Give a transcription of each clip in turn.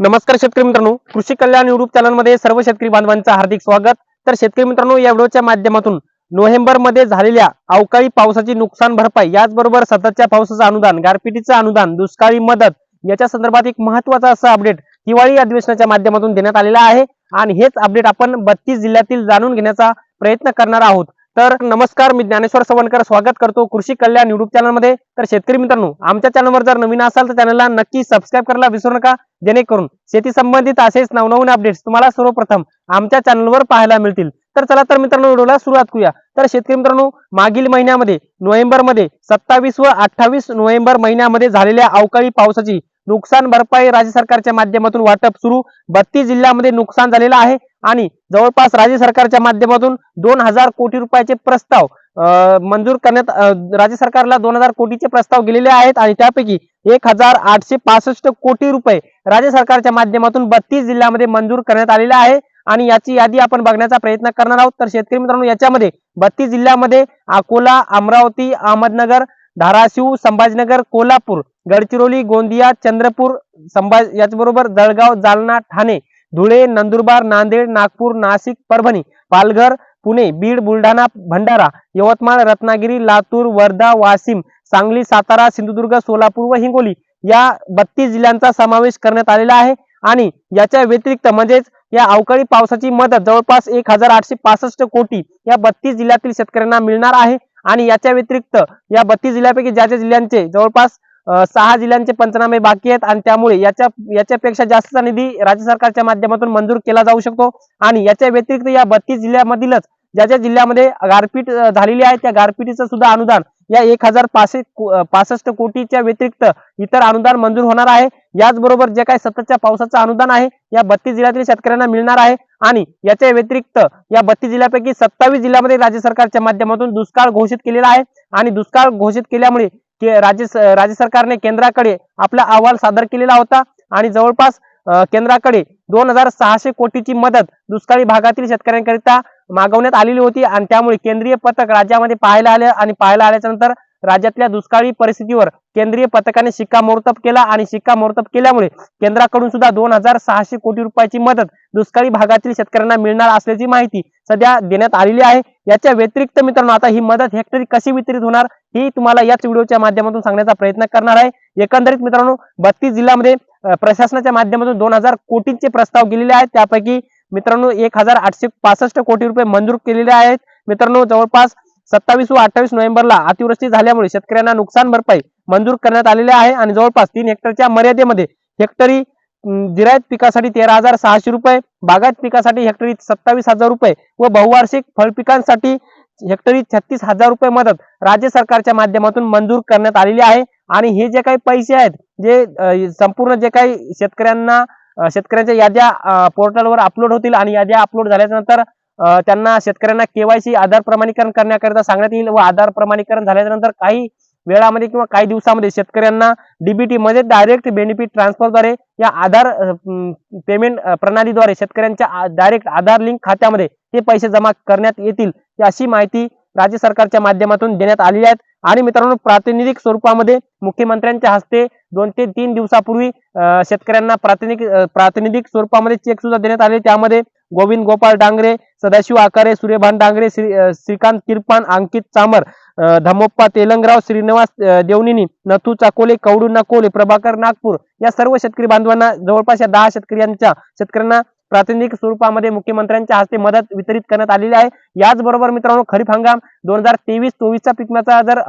नमस्कार शेतकरी मित्रांनो. कृषी कल्याण युट्यूब चॅनलमध्ये सर्व शेतकरी बांधवांचं हार्दिक स्वागत. तर शेतकरी मित्रांनो या व्हिडिओच्या माध्यमातून नोव्हेंबरमध्ये झालेल्या अवकाळी पावसाची नुकसान भरपाई याचबरोबर सततच्या पावसाचं अनुदान गारपिटीचं अनुदान दुष्काळी मदत याच्या संदर्भात एक महत्त्वाचा असं अपडेट हिवाळी अधिवेशनाच्या माध्यमातून देण्यात आलेला आहे. आणि हेच अपडेट आपण बत्तीस जिल्ह्यातील जाणून घेण्याचा प्रयत्न करणार आहोत. तर नमस्कार मी ज्ञानेश्वर सवणकर स्वागत करतो कृषी कल्याण युट्यूब चॅनलमध्ये तर शेतकरी मित्रांनो आमच्या चॅनलवर जर नवीन असाल तर चॅनलला नक्की सबस्क्राईब करायला विसरू नका. जेणेकरून शेती संबंधित असेच नवनवीन अपडेट्स तुम्हाला सर्वप्रथम आमच्या चॅनलवर पाहायला मिळतील. तर चला तर मित्रांनो व्हिडिओला सुरुवात करूया. तर शेतकरी मित्रांनो मागील महिन्यामध्ये नोव्हेंबरमध्ये सत्तावीस व अठ्ठावीस नोव्हेंबर महिन्यामध्ये झालेल्या अवकाळी पावसाची नुकसान भरपाई राज्य सरकारच्या माध्यमातून वाटप सुरू. बत्तीस जिल्ह्यामध्ये नुकसान झालेलं आहे आणि जवळपास राज्य सरकारच्या माध्यमातून दोन हजार कोटी रुपयाचे प्रस्ताव मंजूर करण्यात राज्य सरकारला दोन हजार कोटीचे प्रस्ताव गेलेले आहेत आणि त्यापैकी एक हजार आठशे पासष्ट कोटी रुपये राज्य सरकारच्या माध्यमातून बत्तीस जिल्ह्यामध्ये मंजूर करण्यात आलेले आहे आणि याची यादी आपण बघण्याचा प्रयत्न करणार आहोत. तर शेतकरी मित्रांनो याच्यामध्ये बत्तीस जिल्ह्यामध्ये अकोला अमरावती अहमदनगर धाराशिव संभाजीनगर कोल्हापूर गडचिरोली गोंदिया चंद्रपूर संभाज याचबरोबर जळगाव जालना ठाणे धुळे नंदुरबार नांदेड नागपूर नाशिक परभणी पालघर पुणे बीड बुलढाणा भंडारा यवतमाळ रत्नागिरी लातूर वर्धा वाशिम सांगली सातारा सिंधुदुर्ग सोलापूर व हिंगोली या बत्तीस जिल्ह्यांचा समावेश करण्यात आलेला आहे आणि याच्या व्यतिरिक्त म्हणजेच या अवकाळी पावसाची मदत जवळपास एक हजार आठशे पासष्ट कोटी या बत्तीस जिल्ह्यातील शेतकऱ्यांना मिळणार आहे. आणि याच्या व्यतिरिक्त या बत्तीस जिल्ह्यापैकी ज्या ज्या जिल्ह्यांचे जवळपास सहा जिल्ह्यांचे पंचनामे बाकी आहेत आणि त्यामुळे याच्या याच्यापेक्षा जास्तचा निधी राज्य सरकारच्या माध्यमातून मंजूर केला जाऊ शकतो. आणि याच्या व्यतिरिक्त या बत्तीस जिल्ह्यामधीलच ज्या ज्या जिल्ह्यामध्ये गारपीट झालेली आहे त्या गारपीटीचं सुद्धा अनुदान या एक हजार पासष्ट कोटीच्या व्यतिरिक्त इतर अनुदान मंजूर होणार आहे. याचबरोबर जे काही सततच्या पावसाचं अनुदान आहे या बत्तीस जिल्ह्यातील शेतकऱ्यांना मिळणार आहे. आणि याच्या व्यतिरिक्त या बत्तीस जिल्ह्यापैकी सत्तावीस जिल्ह्यामध्ये राज्य सरकारच्या माध्यमातून दुष्काळ घोषित केलेला आहे. आणि दुष्काळ घोषित केल्यामुळे के- राज्य राज्य सरकारने केंद्राकडे आपला अहवाल सादर केलेला होता. आणि जवळपास केंद्राकडे दोन हजार सहाशे कोटीची मदत दुष्काळी भागातील शेतकऱ्यांकरिता मागवण्यात आलेली होती आणि त्यामुळे केंद्रीय पथक राज्यामध्ये पाहायला आले आणि पाहायला आल्याच्यानंतर राज्यातल्या दुष्काळी परिस्थितीवर केंद्रीय पथकाने शिक्कामोर्तब केला आणि शिक्कामोर्तब केल्यामुळे केंद्राकडून सुद्धा दोन हजार सहाशे कोटी रुपयाची मदत दुष्काळी भागातील शेतकऱ्यांना मिळणार असल्याची माहिती सध्या देण्यात आलेली आहे. याच्या व्यतिरिक्त मित्रांनो आता ही मदत हेक्टरी कशी वितरित होणार ही तुम्हाला याच व्हिडिओच्या माध्यमातून सांगण्याचा प्रयत्न करणार आहे. एकंदरीत मित्रांनो बत्तीस जिल्ह्यामध्ये प्रशासनाच्या माध्यमातून दोन हजार कोटींचे प्रस्ताव गेलेले आहेत. त्यापैकी मित्रांनो एक हजार आठशे पासष्ट कोटी रुपये मंजूर केलेले आहेत. मित्रांनो जवळपास सत्तावीस व अठ्ठावीस नोव्हेंबरला अतिवृष्टी झाल्यामुळे शेतकऱ्यांना नुकसान भरपाई मंजूर करण्यात आलेली आहे आणि जवळपास तीन हेक्टरच्या मर्यादेमध्ये हेक्टरी जिरायत पिकासाठी तेरा हजार सहाशे रुपये बागायत पिकासाठी हेक्टरी सत्तावीस हजार रुपये व बहुवार्षिक फळ पिकांसाठी हेक्टरी छत्तीस हजार रुपये मदत राज्य सरकारच्या माध्यमातून मंजूर करण्यात आलेली आहे. आणि हे जे काही पैसे आहेत जे संपूर्ण जे काही शेतकऱ्यांना शेतकऱ्यांच्या याद्या पोर्टलवर अपलोड होतील आणि याद्या अपलोड झाल्यानंतर त्यांना शेतकऱ्यांना केवायसी आधार प्रमाणीकरण करण्याकरिता सांगण्यात येईल व आधार प्रमाणीकरण झाल्यानंतर काही वेळामध्ये किंवा काही दिवसामध्ये शेतकऱ्यांना डीबीटी मध्ये डायरेक्ट बेनिफिट ट्रान्सफरद्वारे या आधार पेमेंट प्रणालीद्वारे शेतकऱ्यांच्या डायरेक्ट आधार लिंक खात्यामध्ये हे पैसे जमा करण्यात येतील अशी माहिती राज्य सरकारच्या माध्यमातून देण्यात आलेल्या आहेत. आणि मित्रांनो प्रातिनिधिक स्वरूपामध्ये मुख्यमंत्र्यांच्या हस्ते दोन ते तीन दिवसापूर्वी शेतकऱ्यांना प्रातिनिधिक प्रातिनिधिक स्वरूपामध्ये चेक सुद्धा देण्यात आले. त्यामध्ये गोविंद गोपाळ डांगरे सदाशिव आकारे सूर्यभान डांगरे श्री श्रीकांत किरपान अंकित चामर धमोप्पा तेलंगराव श्रीनिवास देवनिनी नथू चाकोले कवडू नकोले प्रभाकर नागपूर या सर्व शेतकरी बांधवांना जवळपास या दहा शेतकऱ्यांच्या शेतकऱ्यांना प्रातिनिधिक स्वरूपामध्ये मुख्यमंत्र्यांच्या हस्ते मदत वितरित करण्यात आलेली आहे. याचबरोबर मित्रांनो खरीप हंगाम दोन हजार तेवीस चोवीसचा पिकण्याचा जर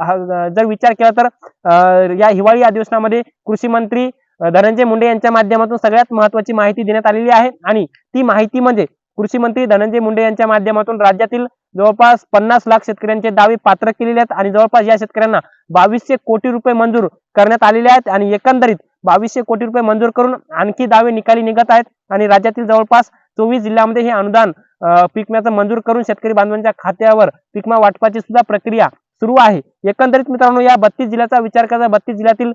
जर विचार केला तर अं, या हिवाळी अधिवेशनामध्ये कृषी मंत्री धनंजय मुंडे यांच्या माध्यमातून सगळ्यात महत्वाची माहिती देण्यात आलेली आहे. आणि ती माहिती म्हणजे कृषी मंत्री धनंजय मुंडे यांच्या माध्यमातून राज्यातील जवळपास पन्नास लाख शेतकऱ्यांचे दावे पात्र केलेले आहेत आणि जवळपास या शेतकऱ्यांना बावीसशे कोटी रुपये मंजूर करण्यात आलेले आहेत आणि एकंदरीत बावीसशे कोटी रुपये मंजूर करून आणखी दावे निकाली निघत आहेत आणि राज्यातील जवळपास चोवीस जिल्ह्यामध्ये हे अनुदान पिकम्याचं मंजूर करून शेतकरी बांधवांच्या खात्यावर पिकमा वाटपाची सुद्धा प्रक्रिया सुरू आहे. एकंदरीत मित्रांनो या बत्तीस जिल्ह्याचा विचार करता बत्तीस जिल्ह्यातील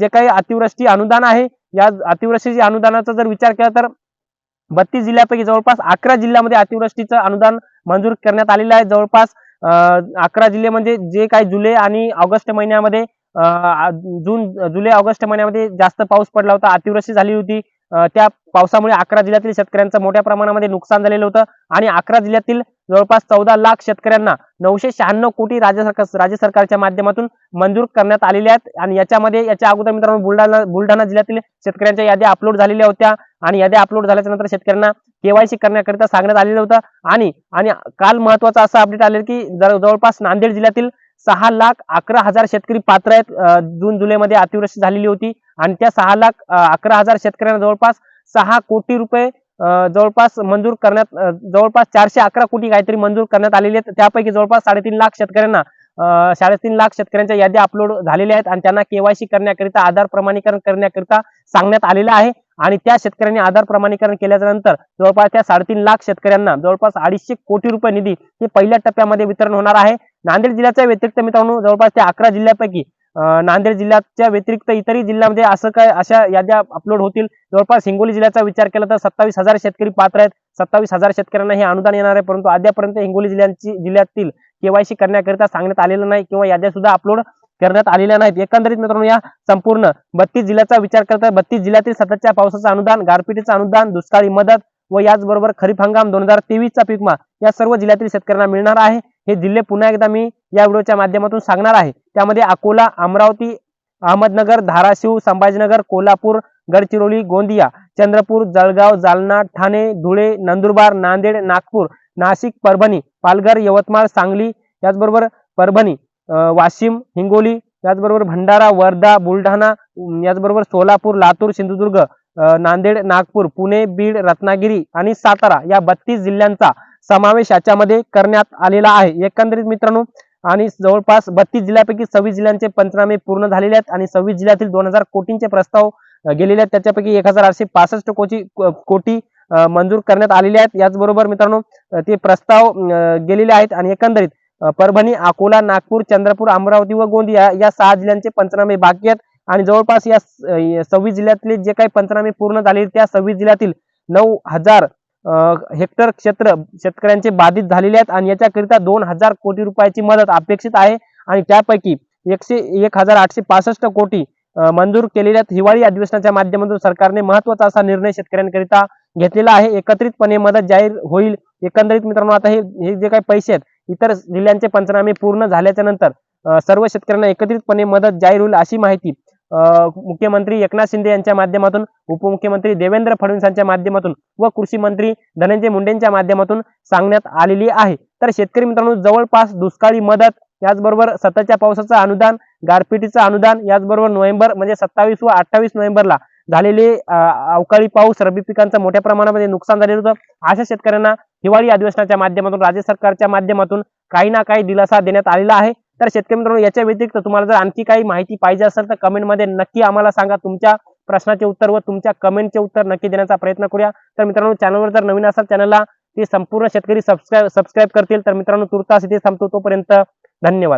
जे काही अतिवृष्टी अनुदान आहे या अतिवृष्टीच्या अनुदानाचा जर विचार केला तर बत्तीस जिल्ह्यापैकी जवळपास अकरा जिल्ह्यामध्ये अतिवृष्टीचं अनुदान मंजूर करण्यात आलेलं आहे. जवळपास अं, अकरा जिल्हे म्हणजे जे काही जुलै आणि ऑगस्ट महिन्यामध्ये जून जुलै ऑगस्ट महिन्यामध्ये जास्त पाऊस पडला होता. अतिवृष्टी झाली होती. त्या पावसामुळे अकरा जिल्ह्यातील शेतकऱ्यांचं मोठ्या प्रमाणामध्ये नुकसान झालेलं होतं. आणि अकरा जिल्ह्यातील जवळपास चौदा लाख शेतकऱ्यांना नऊशे शहाण्णव कोटी राज्य सरकार राज्य सरकारच्या माध्यमातून मंजूर करण्यात आलेल्या आहेत. आणि याच्यामध्ये याच्या अगोदर मित्रांनो बुलढाणा बुलढाणा जिल्ह्यातील शेतकऱ्यांच्या याद्या अपलोड झालेल्या होत्या. आणि याद्या अपलोड झाल्याच्यानंतर शेतकऱ्यांना केवायसी करण्याकरिता सांगण्यात आलेलं होतं. आणि आणि काल महत्वाचं असं अपडेट आलेलं की जर- जवळपास नांदेड जिल्ह्यातील सहा लाख अकरा हजार शेतकरी पात्र आहेत. जून जून जुलैमध्ये अतिवृष्टी झालेली होती आणि त्या सहा लाख अकरा हजार शेतकऱ्यांना जवळपास सहा कोटी रुपये जवळपास मंजूर करण्यात जवळपास चारशे अकरा कोटी काहीतरी मंजूर करण्यात आलेले आहेत. त्यापैकी जवळपास साडेतीन लाख शेतकऱ्यांना साडेतीन लाख शेतकऱ्यांच्या याद्या अपलोड झालेल्या आहेत आणि त्यांना केवायसी करण्याकरिता आधार प्रमाणीकरण करण्याकरिता सांगण्यात आलेलं आहे. आणि त्या शेतकऱ्यांनी आधार प्रमाणीकरण केल्याच्यानंतर जवळपास त्या साडेतीन लाख शेतकऱ्यांना जवळपास अडीचशे कोटी रुपये निधी हे पहिल्या टप्प्यामध्ये वितरण होणार आहे. नांदेड जिल्ह्याच्या व्यतिरिक्त मित्रांनो जवळपास त्या अकरा जिल्ह्यापैकी नांदेड जिल्ह्याच्या व्यतिरिक्त इतरही जिल्ह्यामध्ये म्हणजे असं काय अशा याद्या अपलोड होतील. जवळपास हिंगोली जिल्ह्याचा विचार केला तर सत्तावीस हजार शेतकरी पात्र आहेत. सत्तावीस हजार शेतकऱ्यांना हे अनुदान येणार आहे परंतु अद्यापर्यंत हिंगोली जिल्ह्यांची जिल्ह्यातील केवायसी करण्याकरिता सांगण्यात आलेलं नाही किंवा याद्या सुद्धा अपलोड करण्यात आलेल्या नाहीत. एकंदरीत मित्रांनो या संपूर्ण बत्तीस जिल्ह्याचा विचार करता बत्तीस जिल्ह्यातील सततच्या पावसाचं अनुदान गारपिटीचं अनुदान दुष्काळी मदत व याचबरोबर खरीप हंगाम दोन हजार तेवीसचा पीकमा या सर्व जिल्ह्यातील शेतकऱ्यांना मिळणार आहे. हे जिल्हे पुन्हा एकदा मी या व्हिडिओच्या माध्यमातून सांगणार आहे. त्यामध्ये अकोला अमरावती अहमदनगर धाराशिव संभाजीनगर कोल्हापूर गडचिरोली गोंदिया चंद्रपूर जळगाव जालना ठाणे धुळे नंदुरबार नांदेड नागपूर नाशिक परभणी पालघर यवतमाळ सांगली याचबरोबर परभणी वाशिम हिंगोली याचबरोबर भंडारा वर्धा बुलढाणा याचबरोबर सोलापूर लातूर सिंधुदुर्ग नांदेड नागपूर पुणे बीड रत्नागिरी आणि सातारा या बत्तीस जिल्ह्यांचा समावेश याच्यामध्ये करण्यात आलेला आहे. एकंदरीत मित्रांनो आणि जवळपास बत्तीस जिल्ह्यापैकी सव्वीस जिल्ह्यांचे पंचनामे पूर्ण झालेले आहेत. आणि सव्वीस जिल्ह्यातील दोन हजार कोटींचे प्रस्ताव गेलेले आहेत. त्याच्यापैकी एक हजार आठशे पासष्ट कोटी कोटी मंजूर करण्यात आलेले आहेत. याचबरोबर मित्रांनो ते प्रस्ताव गेलेले आहेत. आणि एकंदरीत परभणी अकोला नागपूर चंद्रपूर अमरावती व गोंदिया या सहा जिल्ह्यांचे पंचनामे बाकी आहेत. आणि जवळपास या सव्वीस जिल्ह्यातले जे काही पंचनामे पूर्ण झाले त्या सव्वीस जिल्ह्यातील नऊ हजार हेक्टर क्षेत्र शेतकऱ्यांचे बाधित झालेले आहेत आणि याच्याकरिता दोन हजार कोटी रुपयाची मदत अपेक्षित आहे. आणि त्यापैकी एकशे एक हजार आठशे पासष्ट कोटी मंजूर केलेल्या आहेत. हिवाळी अधिवेशनाच्या माध्यमातून सरकारने महत्त्वाचा असा निर्णय शेतकऱ्यांकरिता घेतलेला आहे. एकत्रितपणे मदत जाहीर होईल. एकंदरीत मित्रांनो आता हे हे जे काही पैसे आहेत इतर जिल्ह्यांचे पंचनामे पूर्ण झाल्याच्यानंतर सर्व शेतकऱ्यांना एकत्रितपणे मदत जाहीर होईल अशी माहिती मुख्यमंत्री एकनाथ शिंदे यांच्या माध्यमातून उपमुख्यमंत्री देवेंद्र फडणवीसांच्या माध्यमातून व कृषी मंत्री धनंजय मुंडेंच्या माध्यमातून सांगण्यात आलेली आहे. तर शेतकरी मित्रांनो जवळपास दुष्काळी मदत याचबरोबर सततच्या पावसाचं अनुदान गारपिटीचं अनुदान याचबरोबर नोव्हेंबर म्हणजे सत्तावीस व अठ्ठावीस नोव्हेंबरला झालेले अवकाळी पाऊस रब्बी पिकांचं मोठ्या प्रमाणामध्ये नुकसान झालेलं होतं. अशा शेतकऱ्यांना हिवाळी अधिवेशनाच्या माध्यमातून राज्य सरकारच्या माध्यमातून काही ना काही दिलासा देण्यात आलेला आहे. तर शेतकरी मित्रांनो याच्या व्यतिरिक्त तुम्हाला जर आणखी काही माहिती पाहिजे असेल तर कमेंटमध्ये नक्की आम्हाला सांगा. तुमच्या प्रश्नाचे उत्तर व तुमच्या कमेंटचे उत्तर नक्की देण्याचा प्रयत्न करूया. तर मित्रांनो चॅनलवर जर नवीन असाल चॅनलला ते संपूर्ण शेतकरी सबस्क्राईब सबस्क्राईब करतील. तर मित्रांनो तुर्तास इथे थांबतो. तोपर्यंत धन्यवाद.